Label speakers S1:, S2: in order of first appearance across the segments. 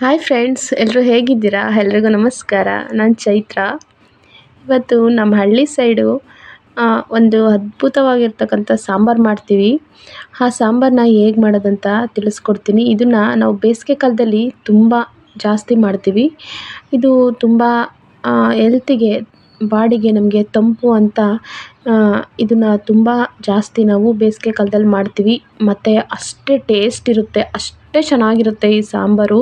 S1: Hi friends ಎಲ್ಲರೂ ಹೇಗಿದ್ದೀರಾ? ಎಲ್ರಿಗೂ ನಮಸ್ಕಾರ. ನಾನು ಚೈತ್ರ. ಇವತ್ತು ನಮ್ಮ ಹಳ್ಳಿ ಸೈಡು ಒಂದು ಅದ್ಭುತವಾಗಿರ್ತಕ್ಕಂಥ ಸಾಂಬಾರು ಮಾಡ್ತೀವಿ. ಆ ಸಾಂಬಾರನ್ನ ಹೇಗೆ ಮಾಡೋದಂತ ತಿಳಿಸ್ಕೊಡ್ತೀನಿ. ಇದನ್ನು ನಾವು ಬೇಸಿಗೆ ಕಾಲದಲ್ಲಿ ತುಂಬ ಜಾಸ್ತಿ ಮಾಡ್ತೀವಿ. ಇದು ತುಂಬ ಎಲ್ತಿಗೆ ಬಾಡಿಗೆ ನಮಗೆ ತಂಪು ಅಂತ ಇದನ್ನು ತುಂಬ ಜಾಸ್ತಿ ನಾವು ಬೇಸಿಗೆ ಕಾಲದಲ್ಲಿ ಮಾಡ್ತೀವಿ. ಮತ್ತು ಅಷ್ಟೇ ಟೇಸ್ಟ್ ಇರುತ್ತೆ, ಅಷ್ಟೇ ಚೆನ್ನಾಗಿರುತ್ತೆ ಈ ಸಾಂಬಾರು.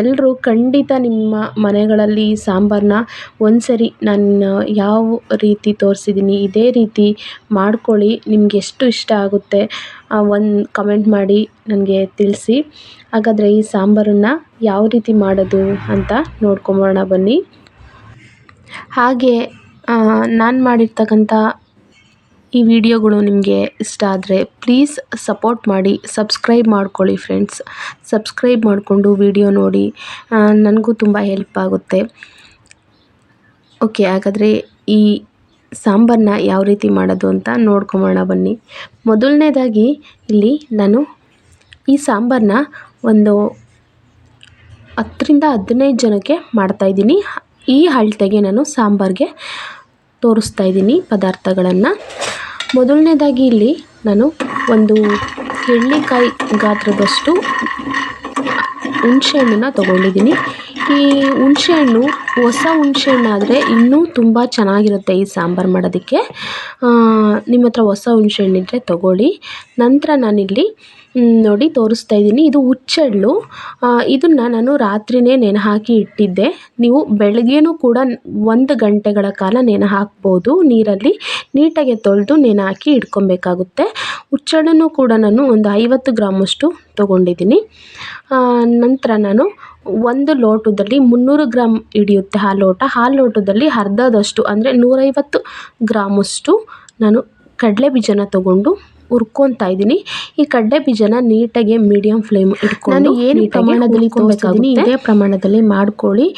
S1: ಎಲ್ಲರೂ ಖಂಡಿತ ನಿಮ್ಮ ಮನೆಗಳಲ್ಲಿ ಈ ಸಾಂಬಾರನ್ನ ಒಂದ್ಸರಿ ನಾನು ಯಾವ ರೀತಿ ತೋರಿಸಿದ್ದೀನಿ, ಇದೇ ರೀತಿ ಮಾಡ್ಕೊಳ್ಳಿ, ನಿಮ್ಗೆ ಎಷ್ಟು ಇಷ್ಟ ಆಗುತ್ತೆ ಒಂದು ಕಮೆಂಟ್ ಮಾಡಿ ನನಗೆ ತಿಳಿಸಿ. ಹಾಗಾದರೆ ಈ ಸಾಂಬಾರನ್ನು ಯಾವ ರೀತಿ ಮಾಡೋದು ಅಂತ ನೋಡ್ಕೊಂಬೋಣ ಬನ್ನಿ. ಹಾಗೆ ನಾನು ಮಾಡಿರ್ತಕ್ಕಂಥ ಈ ವಿಡಿಯೋಗಳು ನಿಮಗೆ ಇಷ್ಟ ಆದರೆ ಪ್ಲೀಸ್ ಸಪೋರ್ಟ್ ಮಾಡಿ ಸಬ್ಸ್ಕ್ರೈಬ್ ಮಾಡ್ಕೊಳ್ಳಿ ಫ್ರೆಂಡ್ಸ್ ಸಬ್ಸ್ಕ್ರೈಬ್ ಮಾಡಿಕೊಂಡು ವಿಡಿಯೋ ನೋಡಿ ನನಗೂ ತುಂಬ ಹೆಲ್ಪ್ ಆಗುತ್ತೆ. ಓಕೆ ಹಾಗಾದರೆ ಈ ಸಾಂಬಾರನ್ನ ಯಾವ ರೀತಿ ಮಾಡೋದು ಅಂತ ನೋಡ್ಕೊಂಬೋಣ ಬನ್ನಿ. ಮೊದಲನೇದಾಗಿ ಇಲ್ಲಿ ನಾನು ಈ ಸಾಂಬಾರನ್ನ ಒಂದು ಹತ್ತರಿಂದ ಹದಿನೈದು ಜನಕ್ಕೆ ಮಾಡ್ತಾಯಿದ್ದೀನಿ ಈ ಅಳತೆಗೆ ನಾನು ಸಾಂಬಾರಿಗೆ ತೋರಿಸ್ತಾ ಇದ್ದೀನಿ ಪದಾರ್ಥಗಳನ್ನು. ಮೊದಲನೇದಾಗಿ ಇಲ್ಲಿ ನಾನು ಒಂದು ಎಳ್ಳಿಕಾಯಿ ಗಾತ್ರದಷ್ಟು ಹುಣಸೆಹಣ್ಣನ್ನ ತೊಗೊಂಡಿದ್ದೀನಿ. ಈ ಹುಣಸೆಹಣ್ಣು ಹೊಸ ಹುಣಸೆಹಣ್ಣಾದರೆ ಇನ್ನೂ ತುಂಬ ಚೆನ್ನಾಗಿರುತ್ತೆ ಈ ಸಾಂಬಾರು ಮಾಡೋದಕ್ಕೆ. ನಿಮ್ಮ ಹತ್ರ ಹೊಸ ಹುಣಸೆಹಣ್ಣಿದ್ರೆ ತೊಗೊಳ್ಳಿ. ನಂತರ ನಾನಿಲ್ಲಿ ನೋಡಿ, ತೋರಿಸ್ತಾ ಇದ್ದೀನಿ. ಇದು ಹುಚ್ಚೆಳ್ಳು. ಇದನ್ನು ನಾನು ರಾತ್ರಿಯೇ ನೆನೆ ಹಾಕಿ ಇಟ್ಟಿದ್ದೆ. ನೀವು ಬೆಳಗ್ಗೆನೂ ಕೂಡ ಒಂದು ಗಂಟೆಗಳ ಕಾಲ ನೆನೆ ಹಾಕ್ಬೋದು ನೀರಲ್ಲಿ ನೀಟಾಗಿ ತೊಳೆದು ನೆನೆ ಹಾಕಿ ಇಟ್ಕೊಬೇಕಾಗುತ್ತೆ. ಹುಚ್ಚೆಳ್ಳನ್ನು ಕೂಡ ನಾನು ಒಂದು ಐವತ್ತು ಗ್ರಾಮಷ್ಟು ತೊಗೊಂಡಿದ್ದೀನಿ. ನಂತರ ನಾನು ಒಂದು ಲೋಟದಲ್ಲಿ ಮುನ್ನೂರು ಗ್ರಾಮ್ ಹಿಡಿಯುತ್ತೆ ಆ ಲೋಟ. ಆ ಲೋಟದಲ್ಲಿ ಅರ್ಧದಷ್ಟು, ಅಂದರೆ ನೂರೈವತ್ತು ಗ್ರಾಮಷ್ಟು ನಾನು ಕಡಲೆ ಬೀಜನ ತೊಗೊಂಡು ಹುರ್ಕೊತಾ ಇದ್ದೀನಿ. ಈ ಕಡಲೆ ಬೀಜನ ನೀಟಾಗಿ ಮೀಡಿಯಮ್ ಫ್ಲೇಮ್ ಇಟ್ಕೊಂಡು ನಾನು ಏನು ಪ್ರಮಾಣದಲ್ಲಿ ತೋರಿಸ್ತೀನಿ ಇದೇ ಪ್ರಮಾಣದಲ್ಲಿ ಮಾಡ್ಕೊಳ್ಳಿ.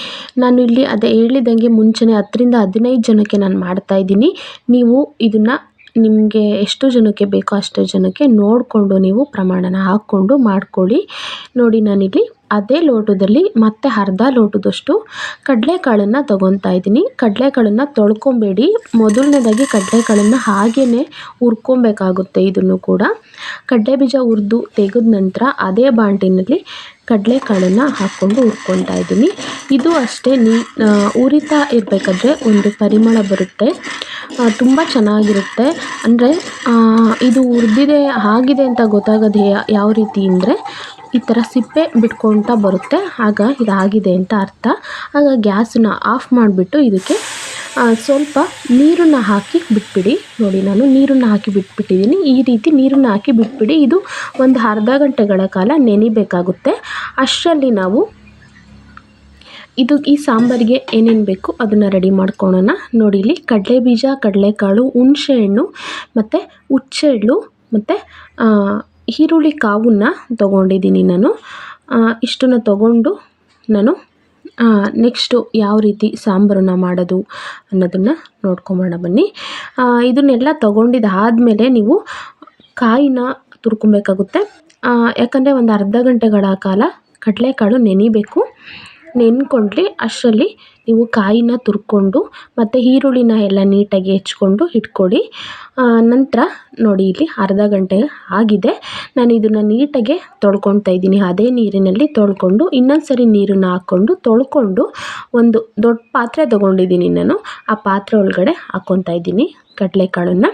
S1: ನಾನು ಇಲ್ಲಿ ಅದೇ ಹೇಳಿದಂಗೆ ಮುಂಚೆನೇ ಹತ್ತರಿಂದ ಹದಿನೈದು ಜನಕ್ಕೆ ನಾನು ಮಾಡ್ತಾ ಇದ್ದೀನಿ. ನೀವು ಇದನ್ನು ನಿಮಗೆ ಎಷ್ಟು ಜನಕ್ಕೆ ಬೇಕೋ ಅಷ್ಟು ಜನಕ್ಕೆ ನೋಡಿಕೊಂಡು ನೀವು ಪ್ರಮಾಣನ ಹಾಕ್ಕೊಂಡು ಮಾಡ್ಕೊಳ್ಳಿ. ನೋಡಿ ನಾನಿಲ್ಲಿ ಅದೇ ಲೋಟದಲ್ಲಿ ಮತ್ತೆ ಅರ್ಧ ಲೋಟದಷ್ಟು ಕಡಲೆಕಾಳನ್ನು ತೊಗೊತಾ ಇದ್ದೀನಿ. ಕಡಲೆಕಾಳನ್ನು ತೊಳ್ಕೊಬೇಡಿ. ಮೊದಲನೇದಾಗಿ ಕಡಲೆಕಾಳನ್ನು ಹಾಗೇ ಹುರ್ಕೊಬೇಕಾಗುತ್ತೆ ಇದನ್ನು ಕೂಡ. ಕಡಲೆ ಬೀಜ ಹುರಿದು ತೆಗೆದ ನಂತರ ಅದೇ ಬಾಣಲಿನಲ್ಲಿ ಕಡಲೆಕಾಳನ್ನು ಹಾಕ್ಕೊಂಡು ಹುರ್ಕೊಳ್ತಾ ಇದ್ದೀನಿ. ಇದು ಅಷ್ಟೇ ನೀ ಉರಿತಾ ಇರಬೇಕಾದ್ರೆ ಒಂದು ಪರಿಮಳ ಬರುತ್ತೆ. ತುಂಬ ಚೆನ್ನಾಗಿರುತ್ತೆ. ಅಂದರೆ ಇದು ಹುರಿದಿದೆ ಆಗಿದೆ ಅಂತ ಗೊತ್ತಾಗೋದು ಯಾವ ರೀತಿ ಅಂದರೆ ಈ ಥರ ಸಿಪ್ಪೆ ಬಿಟ್ಕೊಳ್ತಾ ಬರುತ್ತೆ. ಆಗ ಇದಾಗಿದೆ ಅಂತ ಅರ್ಥ. ಆಗ ಗ್ಯಾಸನ್ನ ಆಫ್ ಮಾಡಿಬಿಟ್ಟು ಇದಕ್ಕೆ ಸ್ವಲ್ಪ ನೀರನ್ನು ಹಾಕಿ ಬಿಟ್ಬಿಡಿ. ನೋಡಿ, ನಾನು ನೀರನ್ನು ಹಾಕಿ ಬಿಟ್ಬಿಟ್ಟಿದ್ದೀನಿ. ಈ ರೀತಿ ನೀರನ್ನು ಹಾಕಿ ಬಿಟ್ಬಿಡಿ. ಇದು ಒಂದು ಅರ್ಧ ಗಂಟೆಗಳ ಕಾಲ ನೆನಿಬೇಕಾಗುತ್ತೆ. ಅಷ್ಟರಲ್ಲಿ ನಾವು ಇದು ಈ ಸಾಂಬಾರಿಗೆ ಏನೇನು ಬೇಕು ಅದನ್ನು ರೆಡಿ ಮಾಡ್ಕೊಳ್ಳೋಣ ನೋಡಿ, ಇಲ್ಲಿ ಕಡಲೆ ಬೀಜ ಕಡಲೆಕಾಳು ಹುಣಸೆಹಣ್ಣು ಮತ್ತು ಹುಚ್ಚೆಳ್ಳು ಮತ್ತು ಈರುಳ್ಳಿ ಕಾವನ್ನ ತೊಗೊಂಡಿದ್ದೀನಿ ನಾನು. ಇಷ್ಟನ್ನು ತೊಗೊಂಡು ನಾನು ನೆಕ್ಸ್ಟು ಯಾವ ರೀತಿ ಸಾಂಬಾರನ್ನ ಮಾಡೋದು ಅನ್ನೋದನ್ನು ನೋಡ್ಕೊಂಬೋಣ ಬನ್ನಿ. ಇದನ್ನೆಲ್ಲ ತೊಗೊಂಡಿದ್ದಾದಮೇಲೆ ನೀವು ಕಾಯಿನ ತುರ್ಕೊಬೇಕಾಗುತ್ತೆ. ಯಾಕಂದರೆ ಒಂದು ಅರ್ಧ ಗಂಟೆಗಳ ಕಾಲ ಕಡಲೆಕಾಳು ನೆನಿಬೇಕು. ನೆನ್ಕೊಂಡ್ಲಿ ಅಷ್ಟರಲ್ಲಿ ನೀವು ಕಾಯಿನ ತುರ್ಕೊಂಡು ಮತ್ತು ಈರುಳ್ಳಿನ ಎಲ್ಲ ನೀಟಾಗಿ ಹೆಚ್ಕೊಂಡು ಇಟ್ಕೊಳ್ಳಿ. ನಂತರ ನೋಡಿ ಇಲ್ಲಿ ಅರ್ಧ ಗಂಟೆ ಆಗಿದೆ. ನಾನು ಇದನ್ನು ನೀಟಾಗೆ ತೊಳ್ಕೊತಾ ಇದ್ದೀನಿ. ಅದೇ ನೀರಿನಲ್ಲಿ ತೊಳ್ಕೊಂಡು ಇನ್ನೊಂದು ಸರಿ ನೀರನ್ನು ಹಾಕ್ಕೊಂಡು ತೊಳ್ಕೊಂಡು ಒಂದು ದೊಡ್ಡ ಪಾತ್ರೆ ತೊಗೊಂಡಿದ್ದೀನಿ ನಾನು. ಆ ಪಾತ್ರೆ ಒಳಗಡೆ ಹಾಕ್ಕೊತಾ ಇದ್ದೀನಿ ಕಡಲೆಕಾಳನ್ನು.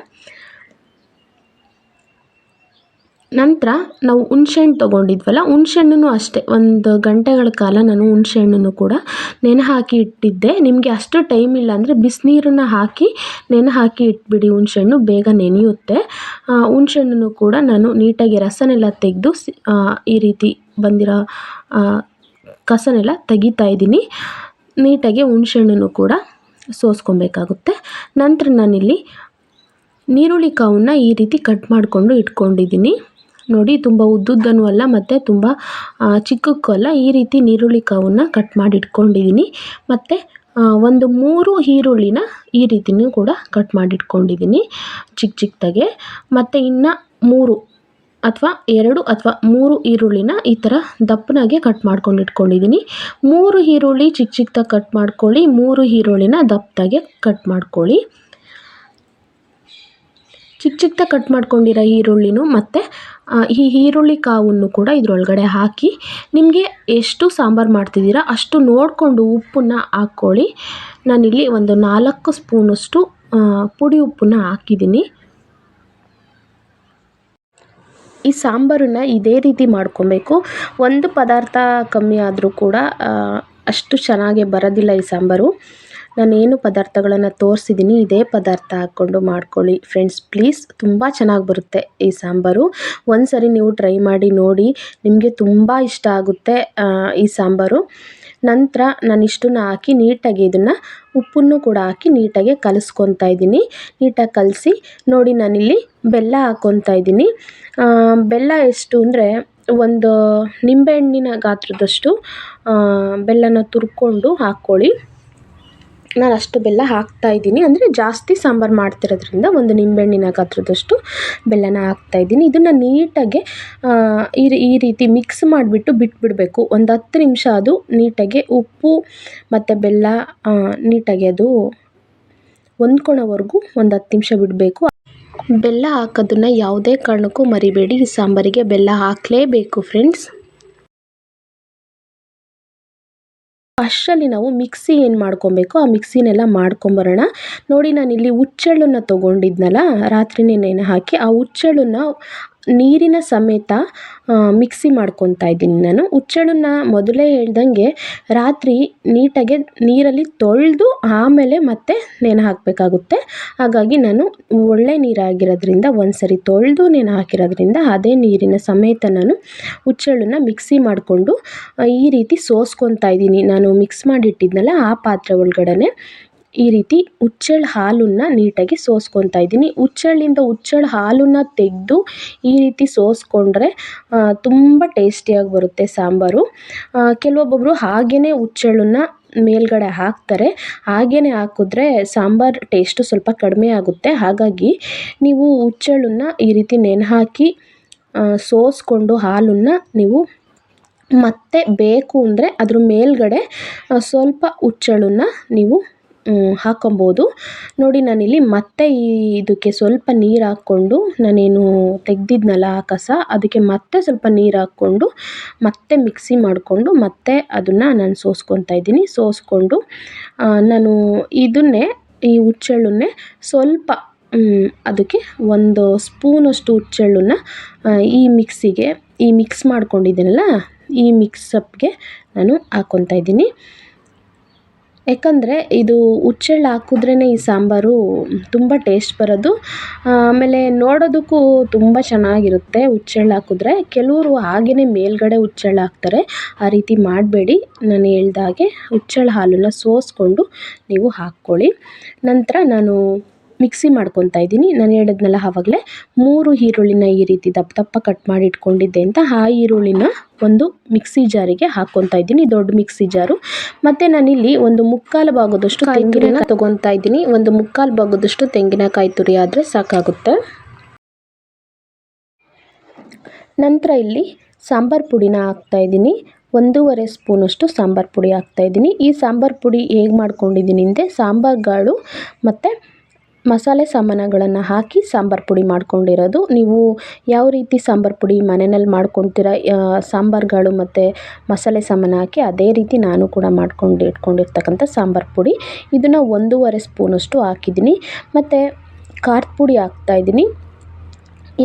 S1: ನಂತರ ನಾವು ಹುಣ್ಸೆಹಣ್ಣು ತೊಗೊಂಡಿದ್ವಲ್ಲ ಹುಣ್ಸೆಹಣ್ಣು ಅಷ್ಟೇ. ಒಂದು ಗಂಟೆಗಳ ಕಾಲ ನಾನು ಹುಣ್ಸೆಹಣ್ಣು ಕೂಡ ನೆನೆ ಹಾಕಿ ಇಟ್ಟಿದ್ದೆ. ನಿಮಗೆ ಅಷ್ಟು ಟೈಮ್ ಇಲ್ಲ ಅಂದರೆ ಬಿಸಿನೀರನ್ನ ಹಾಕಿ ನೆನೆ ಹಾಕಿ ಇಟ್ಬಿಡಿ ಹುಣ್ಸೆಹಣ್ಣು, ಬೇಗ ನೆನೆಯುತ್ತೆ. ಹುಣ್ಸೆಹಣ್ಣು ಕೂಡ ನಾನು ನೀಟಾಗಿ ರಸನೆಲ್ಲ ತೆಗೆದು ಈ ರೀತಿ ಬಂದಿರೋ ಕಸನೆಲ್ಲ ತೆಗಿತಾ ಇದ್ದೀನಿ. ನೀಟಾಗಿ ಹುಣ್ಸೆಹಣ್ಣು ಕೂಡ ಸೋಸ್ಕೊಬೇಕಾಗುತ್ತೆ. ನಂತರ ನಾನಿಲ್ಲಿ ನೀರುಳ್ಳಿ ಕಾವನ್ನ ಈ ರೀತಿ ಕಟ್ ಮಾಡಿಕೊಂಡು ಇಟ್ಕೊಂಡಿದ್ದೀನಿ. ನೋಡಿ ತುಂಬ ಉದ್ದುದ್ದನೂ ಅಲ್ಲ, ಮತ್ತು ತುಂಬ ಚಿಕ್ಕಕ್ಕೂ ಅಲ್ಲ, ಈ ರೀತಿ ನೀರುಳ್ಳಿ ಕಾವನ್ನು ಕಟ್ ಮಾಡಿ ಇಟ್ಕೊಂಡಿದ್ದೀನಿ ಮತ್ತು ಒಂದು ಮೂರು ಈರುಳ್ಳಿನ ಈ ರೀತಿಯೂ ಕೂಡ ಕಟ್ ಮಾಡಿ ಇಟ್ಕೊಂಡಿದ್ದೀನಿ ಚಿಕ್ಕ ಚಿಕ್ಕದಾಗೆ ಮತ್ತು ಇನ್ನು ಮೂರು ಅಥವಾ ಎರಡು ಅಥವಾ ಮೂರು ಈರುಳ್ಳಿನ ಈ ಥರ ದಪ್ಪನಾಗೆ ಕಟ್ ಮಾಡ್ಕೊಂಡು ಇಟ್ಕೊಂಡಿದ್ದೀನಿ ಮೂರು ಈರುಳ್ಳಿ ಚಿಕ್ಕ ಚಿಕ್ಕದಾಗಿ ಕಟ್ ಮಾಡ್ಕೊಳ್ಳಿ, ಮೂರು ಈರುಳ್ಳಿನ ದಪ್ಪದಾಗೆ ಕಟ್ ಮಾಡ್ಕೊಳ್ಳಿ. ಚಿಕ್ಕ ಚಿಕ್ಕದಾಗಿ ಕಟ್ ಮಾಡ್ಕೊಂಡಿರೋ ಈರುಳ್ಳಿನೂ ಮತ್ತು ಈ ಈರುಳ್ಳಿ ಕಾವನ್ನು ಕೂಡ ಇದರೊಳಗಡೆ ಹಾಕಿ, ನಿಮಗೆ ಎಷ್ಟು ಸಾಂಬಾರು ಮಾಡ್ತಿದ್ದೀರ ಅಷ್ಟು ನೋಡಿಕೊಂಡು ಉಪ್ಪನ್ನು ಹಾಕ್ಕೊಳ್ಳಿ. ನಾನಿಲ್ಲಿ ಒಂದು ನಾಲ್ಕು ಸ್ಪೂನಷ್ಟು ಪುಡಿ ಉಪ್ಪನ್ನು ಹಾಕಿದ್ದೀನಿ. ಈ ಸಾಂಬಾರನ್ನ ಇದೇ ರೀತಿ ಮಾಡ್ಕೊಬೇಕು. ಒಂದು ಪದಾರ್ಥ ಕಮ್ಮಿ ಆದರೂ ಕೂಡ ಅಷ್ಟು ಚೆನ್ನಾಗಿ ಬರೋದಿಲ್ಲ ಈ ಸಾಂಬಾರು. ನಾನೇನು ಪದಾರ್ಥಗಳನ್ನು ತೋರಿಸಿದ್ದೀನಿ ಇದೇ ಪದಾರ್ಥ ಹಾಕ್ಕೊಂಡು ಮಾಡ್ಕೊಳ್ಳಿ. ಫ್ರೆಂಡ್ಸ್ ಪ್ಲೀಸ್ ತುಂಬ ಚೆನ್ನಾಗಿ ಬರುತ್ತೆ ಈ ಸಾಂಬಾರು. ಒಂದು ಸರಿ ನೀವು ಟ್ರೈ ಮಾಡಿ ನೋಡಿ, ನಿಮಗೆ ತುಂಬ ಇಷ್ಟ ಆಗುತ್ತೆ ಈ ಸಾಂಬಾರು. ನಂತರ ನಾನು ಇಷ್ಟನ್ನು ಹಾಕಿ ನೀಟಾಗಿ ಇದನ್ನು ಉಪ್ಪನ್ನು ಕೂಡ ಹಾಕಿ ನೀಟಾಗಿ ಕಲಿಸ್ಕೊತಾ ಇದ್ದೀನಿ. ನೀಟಾಗಿ ಕಲಸಿ ನೋಡಿ ನಾನಿಲ್ಲಿ ಬೆಲ್ಲ ಹಾಕ್ಕೊತಾ ಇದ್ದೀನಿ. ಬೆಲ್ಲ ಎಷ್ಟು ಅಂದರೆ ಒಂದು ನಿಂಬೆಹಣ್ಣಿನ ಗಾತ್ರದಷ್ಟು ಬೆಲ್ಲನ ತುರ್ಕೊಂಡು ಹಾಕ್ಕೊಳ್ಳಿ. ನಾನು ಅಷ್ಟು ಬೆಲ್ಲ ಹಾಕ್ತಾಯಿದ್ದೀನಿ ಅಂದರೆ ಜಾಸ್ತಿ ಸಾಂಬಾರು ಮಾಡ್ತಿರೋದ್ರಿಂದ ಒಂದು ನಿಂಬೆಹಣ್ಣಿನ ಗಾತ್ರದಷ್ಟು ಬೆಲ್ಲನ ಹಾಕ್ತಾಯಿದ್ದೀನಿ ಇದನ್ನು ನೀಟಾಗಿ ಈ ಈ ರೀತಿ ಮಿಕ್ಸ್ ಮಾಡಿಬಿಟ್ಟು ಬಿಟ್ಬಿಡಬೇಕು. ಒಂದು ಹತ್ತು ನಿಮಿಷ ಅದು ನೀಟಾಗಿ ಉಪ್ಪು ಮತ್ತು ಬೆಲ್ಲ ನೀಟಾಗಿ ಅದು ಹೊಂದ್ಕೊಳೋವರೆಗೂ ಒಂದು ಹತ್ತು ನಿಮಿಷ ಬಿಡಬೇಕು. ಬೆಲ್ಲ ಹಾಕೋದನ್ನು ಯಾವುದೇ ಕಾರಣಕ್ಕೂ ಮರಿಬೇಡಿ. ಈ ಸಾಂಬಾರಿಗೆ ಬೆಲ್ಲ ಹಾಕಲೇಬೇಕು ಫ್ರೆಂಡ್ಸ್ ಅಷ್ಟರಲ್ಲಿ ನಾವು ಮಿಕ್ಸಿ ಏನು ಮಾಡ್ಕೊಬೇಕು? ಆ ಮಿಕ್ಸಿನೆಲ್ಲ ಮಾಡ್ಕೊಂಬರೋಣ. ನೋಡಿ ನಾನಿಲ್ಲಿ ಹುಚ್ಚೆಳ್ಳನ್ನು ತೊಗೊಂಡಿದ್ನಲ್ಲ ರಾತ್ರಿಯೇ ನೆನೆ ಹಾಕಿ ಆ ಹುಚ್ಚೆಳ್ಳನ್ನ ನೀರಿನ ಸಮೇತ ಮಿಕ್ಸಿ ಮಾಡ್ಕೊತಾ ಇದ್ದೀನಿ ನಾನು. ಹುಚ್ಚೆಳ್ಳನ್ನ ಮೊದಲೇ ಹೇಳ್ದಂಗೆ ರಾತ್ರಿ ನೀಟಾಗೆ ನೀರಲ್ಲಿ ತೊಳೆದು ಆಮೇಲೆ ಮತ್ತೆ ನೆನೆ ಹಾಕಬೇಕಾಗುತ್ತೆ. ಹಾಗಾಗಿ ನಾನು ಒಳ್ಳೆ ನೀರಾಗಿರೋದ್ರಿಂದ ಒಂದು ಸರಿ ತೊಳೆದು ನೆನೆ ಹಾಕಿರೋದ್ರಿಂದ ಅದೇ ನೀರಿನ ಸಮೇತ ನಾನು ಹುಚ್ಚೆಳ್ಳನ್ನ ಮಿಕ್ಸಿ ಮಾಡಿಕೊಂಡು ಈ ರೀತಿ ಸೋಸ್ಕೊತಾ ಇದ್ದೀನಿ. ನಾನು ಮಿಕ್ಸ್ ಮಾಡಿಟ್ಟಿದ್ನಲ್ಲ ಆ ಪಾತ್ರೆ ಒಳಗಡೆ ಈ ರೀತಿ ಹುಚ್ಚೆಳ್ಳು ಹಾಲನ್ನು ನೀಟಾಗಿ ಸೋಸ್ಕೊತಾ ಇದ್ದೀನಿ. ಹುಚ್ಚೆಳ್ಳಿಂದ ಹುಚ್ಚೆಳ್ಳು ಹಾಲನ್ನು ತೆಗೆದು ಈ ರೀತಿ ಸೋಸ್ಕೊಂಡ್ರೆ ತುಂಬ ಟೇಸ್ಟಿಯಾಗಿ ಬರುತ್ತೆ ಸಾಂಬಾರು. ಕೆಲವೊಬ್ಬೊಬ್ಬರು ಹಾಗೆಯೇ ಹುಚ್ಚೆಳ್ಳನ್ನ ಮೇಲ್ಗಡೆ ಹಾಕ್ತಾರೆ. ಹಾಗೆಯೇ ಹಾಕಿದ್ರೆ ಸಾಂಬಾರು ಟೇಸ್ಟು ಸ್ವಲ್ಪ ಕಡಿಮೆ ಆಗುತ್ತೆ. ಹಾಗಾಗಿ ನೀವು ಹುಚ್ಚೆಳ್ಳನ್ನ ಈ ರೀತಿ ನೆನೆ ಹಾಕಿ ಸೋಸ್ಕೊಂಡು ಹಾಲನ್ನು ನೀವು ಮತ್ತೆ ಬೇಕು ಅಂದರೆ ಅದ್ರ ಮೇಲ್ಗಡೆ ಸ್ವಲ್ಪ ಹುಚ್ಚೆಳ್ಳನ್ನ ನೀವು ಹಾಕೊಬೋದು. ನೋಡಿ, ನಾನಿಲ್ಲಿ ಮತ್ತೆ ಈ ಇದಕ್ಕೆ ಸ್ವಲ್ಪ ನೀರು ಹಾಕ್ಕೊಂಡು ನಾನೇನು ತೆಗೆದಿದ್ನಲ್ಲ ಆ ಕಸ, ಅದಕ್ಕೆ ಮತ್ತೆ ಸ್ವಲ್ಪ ನೀರು ಹಾಕ್ಕೊಂಡು ಮತ್ತೆ ಮಿಕ್ಸಿ ಮಾಡಿಕೊಂಡು ಮತ್ತೆ ಅದನ್ನು ನಾನು ಸೋಸ್ಕೊತಾ ಇದ್ದೀನಿ. ಸೋಸ್ಕೊಂಡು ನಾನು ಇದನ್ನೇ, ಈ ಹುಚ್ಚೆಳ್ಳನ್ನೇ ಸ್ವಲ್ಪ ಅದಕ್ಕೆ ಒಂದು ಸ್ಪೂನಷ್ಟು ಹುಚ್ಚೆಳ್ಳನ್ನ ಈ ಮಿಕ್ಸಿಗೆ, ಈ ಮಿಕ್ಸ್ ಮಾಡ್ಕೊಂಡಿದ್ದೀನಲ್ಲ, ಈ ಮಿಕ್ಸಪ್ಗೆ ನಾನು ಹಾಕ್ಕೊತಾ ಇದ್ದೀನಿ. ಯಾಕಂದರೆ ಇದು ಹುಚ್ಚೆಳ್ಳು ಹಾಕಿದ್ರೇ ಈ ಸಾಂಬಾರು ತುಂಬ ಟೇಸ್ಟ್ ಬರೋದು. ಆಮೇಲೆ ನೋಡೋದಕ್ಕೂ ತುಂಬ ಚೆನ್ನಾಗಿರುತ್ತೆ ಹುಚ್ಚೆಳ್ಳು ಹಾಕಿದ್ರೆ. ಕೆಲವರು ಹಾಗೆಯೇ ಮೇಲುಗಡೆ ಹುಚ್ಚೆಳ್ಳು ಹಾಕ್ತಾರೆ. ಆ ರೀತಿ ಮಾಡಬೇಡಿ. ನಾನು ಹೇಳ್ದಾಗೆ ಹುಚ್ಚೆಳ್ಳು ಹಾಲನ್ನು ಸೋಸಿಕೊಂಡು ನೀವು ಹಾಕ್ಕೊಳ್ಳಿ. ನಂತರ ನಾನು ಮಿಕ್ಸಿ ಮಾಡ್ಕೊತಾ ಇದ್ದೀನಿ. ನಾನು ಹೇಳಿದ್ನಲ್ಲ ಆವಾಗಲೇ ಮೂರು ಈರುಳ್ಳಿನ ಈ ರೀತಿ ದಪ್ಪ ದಪ್ಪ ಕಟ್ ಮಾಡಿ ಇಟ್ಕೊಂಡಿದ್ದೆ ಅಂತ ಆ ಈರುಳ್ಳಿನ ಒಂದು ಮಿಕ್ಸಿ ಜಾರಿಗೆ ಹಾಕ್ಕೊತಾ ಇದ್ದೀನಿ. ದೊಡ್ಡ ಮಿಕ್ಸಿ ಜಾರು. ಮತ್ತು ನಾನಿಲ್ಲಿ ಒಂದು ಮುಕ್ಕಾಲು ಭಾಗದಷ್ಟು ತೆಂಗಿನ ತೊಗೊತಾ ಇದ್ದೀನಿ. ಒಂದು ಮುಕ್ಕಾಲು ಭಾಗದಷ್ಟು ತೆಂಗಿನಕಾಯಿ ತುರಿ ಆದರೆ ಸಾಕಾಗುತ್ತೆ. ನಂತರ ಇಲ್ಲಿ ಸಾಂಬಾರು ಪುಡಿನ ಹಾಕ್ತಾಯಿದ್ದೀನಿ ಒಂದೂವರೆ ಸ್ಪೂನಷ್ಟು ಸಾಂಬಾರು ಪುಡಿ ಹಾಕ್ತಾಯಿದ್ದೀನಿ ಈ ಸಾಂಬಾರು ಪುಡಿ ಹೇಗೆ ಮಾಡ್ಕೊಂಡಿದ್ದೀನಿ ಅಂದರೆ ಸಾಂಬಾರುಗಳು ಮತ್ತು ಮಸಾಲೆ ಸಾಮಾನುಗಳನ್ನು ಹಾಕಿ ಸಾಂಬಾರು ಪುಡಿ ಮಾಡ್ಕೊಂಡಿರೋದು. ನೀವು ಯಾವ ರೀತಿ ಸಾಂಬಾರು ಪುಡಿ ಮನೆಯಲ್ಲಿ ಮಾಡ್ಕೊತೀರ? ಸಾಂಬಾರುಗಳು ಮತ್ತು ಮಸಾಲೆ ಸಾಮಾನು ಹಾಕಿ ಅದೇ ರೀತಿ ನಾನು ಕೂಡ ಮಾಡ್ಕೊಂಡು ಇಟ್ಕೊಂಡಿರ್ತಕ್ಕಂಥ ಸಾಂಬಾರು ಪುಡಿ. ಇದನ್ನು ಒಂದೂವರೆ ಸ್ಪೂನಷ್ಟು ಹಾಕಿದ್ದೀನಿ. ಮತ್ತು ಖಾರದ ಪುಡಿ ಹಾಕ್ತಾಯಿದ್ದೀನಿ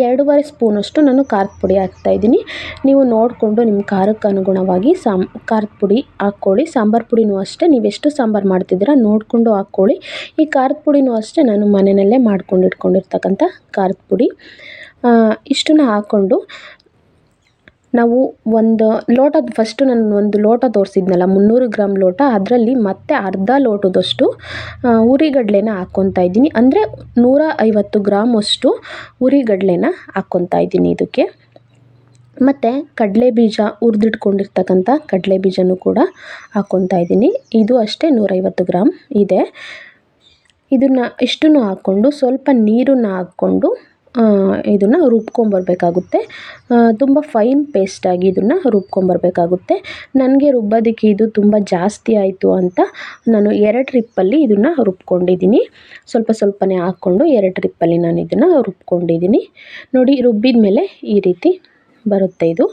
S1: ಎರಡೂವರೆ ಸ್ಪೂನಷ್ಟು ನಾನು ಖಾರದ ಪುಡಿ ಹಾಕ್ತಾಯಿದ್ದೀನಿ ನೀವು ನೋಡಿಕೊಂಡು ನಿಮ್ಮ ಖಾರಕ್ಕೆ ಅನುಗುಣವಾಗಿ ಸಾಮ್ ಖಾರದ ಪುಡಿ ಹಾಕ್ಕೊಳ್ಳಿ. ಸಾಂಬಾರು ಪುಡಿನೂ ಅಷ್ಟೇ. ನೀವು ಎಷ್ಟು ಸಾಂಬಾರು ಮಾಡ್ತಿದ್ದೀರ ನೋಡಿಕೊಂಡು ಹಾಕ್ಕೊಳ್ಳಿ. ಈ ಖಾರದ ಪುಡಿನೂ ಅಷ್ಟೇ ನಾನು ಮನೆಯಲ್ಲೇ ಮಾಡ್ಕೊಂಡು ಇಟ್ಕೊಂಡಿರ್ತಕ್ಕಂಥ ಖಾರದ ಪುಡಿ. ಇಷ್ಟನ್ನು ಹಾಕ್ಕೊಂಡು ನಾವು ಒಂದು ಲೋಟದ ಫಸ್ಟು ನಾನು ಒಂದು ಲೋಟ ತೋರಿಸಿದ್ನಲ್ಲ, ಮುನ್ನೂರು ಗ್ರಾಮ್ ಲೋಟ, ಅದರಲ್ಲಿ ಮತ್ತೆ ಅರ್ಧ ಲೋಟದಷ್ಟು ಹುರಿಗಡ್ಲೆನ ಹಾಕ್ಕೊತಾ ಇದ್ದೀನಿ. ಅಂದರೆ ನೂರ ಐವತ್ತು ಗ್ರಾಮಷ್ಟು ಹುರಿಗಡ್ಲೆನ ಹಾಕ್ಕೊತಾ ಇದ್ದೀನಿ ಇದಕ್ಕೆ. ಮತ್ತು ಕಡಲೆ ಬೀಜ, ಹುರಿದಿಟ್ಕೊಂಡಿರ್ತಕ್ಕಂಥ ಕಡಲೆ ಬೀಜನೂ ಕೂಡ ಹಾಕ್ಕೊತಾ ಇದ್ದೀನಿ. ಇದು ಅಷ್ಟೇ ನೂರೈವತ್ತು ಗ್ರಾಮ್ ಇದೆ. ಇದನ್ನು ಇಷ್ಟನ್ನು ಹಾಕ್ಕೊಂಡು ಸ್ವಲ್ಪ ನೀರನ್ನು ಹಾಕ್ಕೊಂಡು ಇದನ್ನು ರುಬ್ಕೊಂಬರ್ಬೇಕಾಗುತ್ತೆ. ತುಂಬ ಫೈನ್ ಪೇಸ್ಟಾಗಿ ಇದನ್ನು ರುಬ್ಕೊಂಬರ್ಬೇಕಾಗುತ್ತೆ. ನನಗೆ ರುಬ್ಬೋದಕ್ಕೆ ಇದು ತುಂಬ ಜಾಸ್ತಿ ಆಯಿತು ಅಂತ ನಾನು ಎರಡು ಟ್ರಿಪ್ಪಲ್ಲಿ ಇದನ್ನು ರುಬ್ಕೊಂಡಿದ್ದೀನಿ. ಸ್ವಲ್ಪ ಸ್ವಲ್ಪನೇ ಹಾಕ್ಕೊಂಡು ಎರಡು ಟ್ರಿಪ್ಪಲ್ಲಿ ನಾನು ಇದನ್ನು ರುಬ್ಕೊಂಡಿದ್ದೀನಿ. ನೋಡಿ ರುಬ್ಬಿದ ಮೇಲೆ ಈ ರೀತಿ ಬರುತ್ತೆ ಇದು.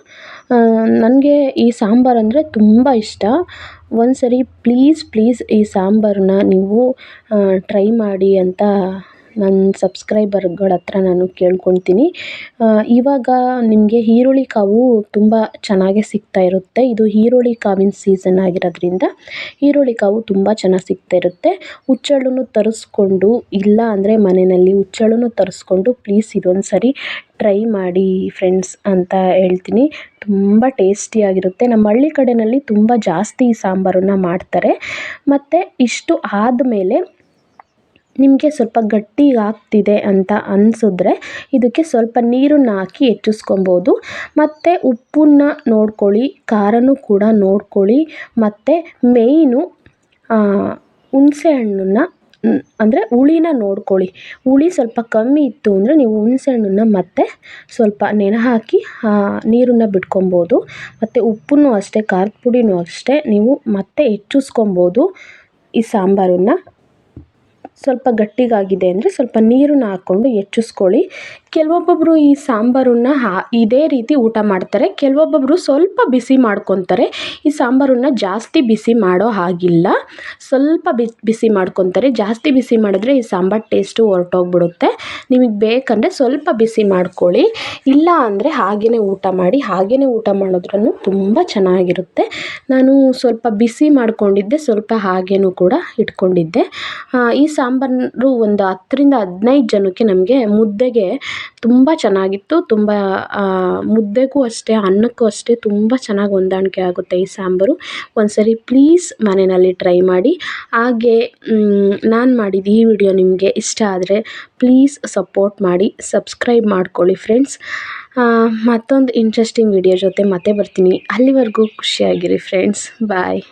S1: ನನಗೆ ಈ ಸಾಂಬಾರು ಅಂದರೆ ತುಂಬ ಇಷ್ಟ. ಒಂದು ಸರಿ ಪ್ಲೀಸ್ ಪ್ಲೀಸ್ ಈ ಸಾಂಬಾರನ್ನ ನೀವು ಟ್ರೈ ಮಾಡಿ ಅಂತ ನನ್ನ ಸಬ್ಸ್ಕ್ರೈಬರ್ಗಳ ಹತ್ರ ನಾನು ಕೇಳ್ಕೊಳ್ತೀನಿ. ಇವಾಗ ನಿಮಗೆ ಈರುಳ್ಳಿ ಕಾವು ತುಂಬ ಚೆನ್ನಾಗೇ ಸಿಗ್ತಾ ಇರುತ್ತೆ. ಇದು ಈರುಳ್ಳಿ ಕಾವಿನ ಸೀಸನ್ ಆಗಿರೋದ್ರಿಂದ ಈರುಳ್ಳಿ ಕಾವು ತುಂಬ ಚೆನ್ನಾಗಿ ಸಿಗ್ತಾ ಇರುತ್ತೆ. ಹುಚ್ಚೆಳ್ಳನ್ನು ತರಿಸ್ಕೊಂಡು, ಇಲ್ಲ ಅಂದರೆ ಮನೆಯಲ್ಲಿ ಹುಚ್ಚೆಳ್ಳನ್ನು ತರಿಸ್ಕೊಂಡು ಪ್ಲೀಸ್ ಇದೊಂದು ಸರಿ ಟ್ರೈ ಮಾಡಿ ಫ್ರೆಂಡ್ಸ್ ಅಂತ ಹೇಳ್ತೀನಿ. ತುಂಬ ಟೇಸ್ಟಿಯಾಗಿರುತ್ತೆ ನಮ್ಮ ಹಳ್ಳಿ ಕಡೆಯಲ್ಲಿ ತುಂಬ ಜಾಸ್ತಿ ಈ ಸಾಂಬಾರನ್ನು ಮಾಡ್ತಾರೆ. ಮತ್ತು ಇಷ್ಟು ಆದಮೇಲೆ ನಿಮಗೆ ಸ್ವಲ್ಪ ಗಟ್ಟಿ ಆಗ್ತಿದೆ ಅಂತ ಅನಿಸಿದ್ರೆ ಇದಕ್ಕೆ ಸ್ವಲ್ಪ ನೀರನ್ನು ಹಾಕಿ ಹೆಚ್ಚಿಸ್ಕೊಬೋದು. ಮತ್ತು ಉಪ್ಪನ್ನ ನೋಡ್ಕೊಳ್ಳಿ, ಖಾರನೂ ಕೂಡ ನೋಡ್ಕೊಳ್ಳಿ. ಮತ್ತು ಮೇಯ್ನು ಹುಣಸೆ ಹಣ್ಣನ್ನು ಅಂದರೆ ಹುಳಿನ ನೋಡ್ಕೊಳ್ಳಿ. ಹುಳಿ ಸ್ವಲ್ಪ ಕಮ್ಮಿ ಇತ್ತು ಅಂದರೆ ನೀವು ಹುಣಸೆ ಹಣ್ಣನ್ನು ಮತ್ತೆ ಸ್ವಲ್ಪ ನೆನೆ ಹಾಕಿ ನೀರನ್ನು ಬಿಟ್ಕೊಬೋದು. ಮತ್ತು ಉಪ್ಪನ್ನು ಅಷ್ಟೇ, ಖಾರದ ಪುಡಿನೂ ಅಷ್ಟೇ ನೀವು ಮತ್ತೆ ಹೆಚ್ಚಿಸ್ಕೊಬೋದು ಈ ಸಾಂಬಾರನ್ನ. ಸ್ವಲ್ಪ ಗಟ್ಟಿಗಾಗಿದೆ ಅಂದರೆ ಸ್ವಲ್ಪ ನೀರನ್ನ ಹಾಕ್ಕೊಂಡು ಹೆಚ್ಚಿಸ್ಕೊಳ್ಳಿ. ಕೆಲವೊಬ್ಬೊಬ್ಬರು ಈ ಸಾಂಬಾರನ್ನ ಹಾ, ಇದೇ ರೀತಿ ಊಟ ಮಾಡ್ತಾರೆ. ಕೆಲವೊಬ್ಬೊಬ್ಬರು ಸ್ವಲ್ಪ ಬಿಸಿ ಮಾಡ್ಕೊತಾರೆ. ಈ ಸಾಂಬಾರನ್ನ ಜಾಸ್ತಿ ಬಿಸಿ ಮಾಡೋ ಹಾಗಿಲ್ಲ. ಸ್ವಲ್ಪ ಬಿಸಿ ಮಾಡ್ಕೊತಾರೆ. ಜಾಸ್ತಿ ಬಿಸಿ ಮಾಡಿದ್ರೆ ಈ ಸಾಂಬಾರು ಟೇಸ್ಟು ಹೊರ್ಟೋಗ್ಬಿಡುತ್ತೆ. ನಿಮಗೆ ಬೇಕಂದರೆ ಸ್ವಲ್ಪ ಬಿಸಿ ಮಾಡ್ಕೊಳ್ಳಿ. ಇಲ್ಲ ಅಂದರೆ ಹಾಗೆಯೇ ಊಟ ಮಾಡಿ ಹಾಗೇ ಊಟ ಮಾಡೋದ್ರೂ ತುಂಬ ಚೆನ್ನಾಗಿರುತ್ತೆ. ನಾನು ಸ್ವಲ್ಪ ಬಿಸಿ ಮಾಡ್ಕೊಂಡಿದ್ದೆ, ಸ್ವಲ್ಪ ಹಾಗೇ ಕೂಡ ಇಟ್ಕೊಂಡಿದ್ದೆ. ಈ ಸಾಂಬಾರು ಒಂದು ಹತ್ತರಿಂದ ಹದಿನೈದು ಜನಕ್ಕೆ ನಮಗೆ ಮುದ್ದೆಗೆ ತುಂಬ ಚೆನ್ನಾಗಿತ್ತು. ತುಂಬ ಮುದ್ದೆಗೂ ಅಷ್ಟೇ, ಅನ್ನಕ್ಕೂ ಅಷ್ಟೇ ತುಂಬ ಚೆನ್ನಾಗಿ ಹೊಂದಾಣಿಕೆ ಆಗುತ್ತೆ ಈ ಸಾಂಬಾರು. ಒಂದು ಸರಿ ಪ್ಲೀಸ್ ಮನೆಯಲ್ಲಿ ಟ್ರೈ ಮಾಡಿ. ಹಾಗೆ ನಾನು ಮಾಡಿದ ಈ ವಿಡಿಯೋ ನಿಮಗೆ ಇಷ್ಟ ಆದರೆ ಪ್ಲೀಸ್ ಸಪೋರ್ಟ್ ಮಾಡಿ, ಸಬ್ಸ್ಕ್ರೈಬ್ ಮಾಡ್ಕೊಳ್ಳಿ ಫ್ರೆಂಡ್ಸ್. ಮತ್ತೊಂದು ಇಂಟ್ರೆಸ್ಟಿಂಗ್ ವಿಡಿಯೋ ಜೊತೆ ಮತ್ತೆ ಬರ್ತೀನಿ. ಅಲ್ಲಿವರೆಗೂ ಖುಷಿಯಾಗಿರಿ ಫ್ರೆಂಡ್ಸ್. ಬಾಯ್.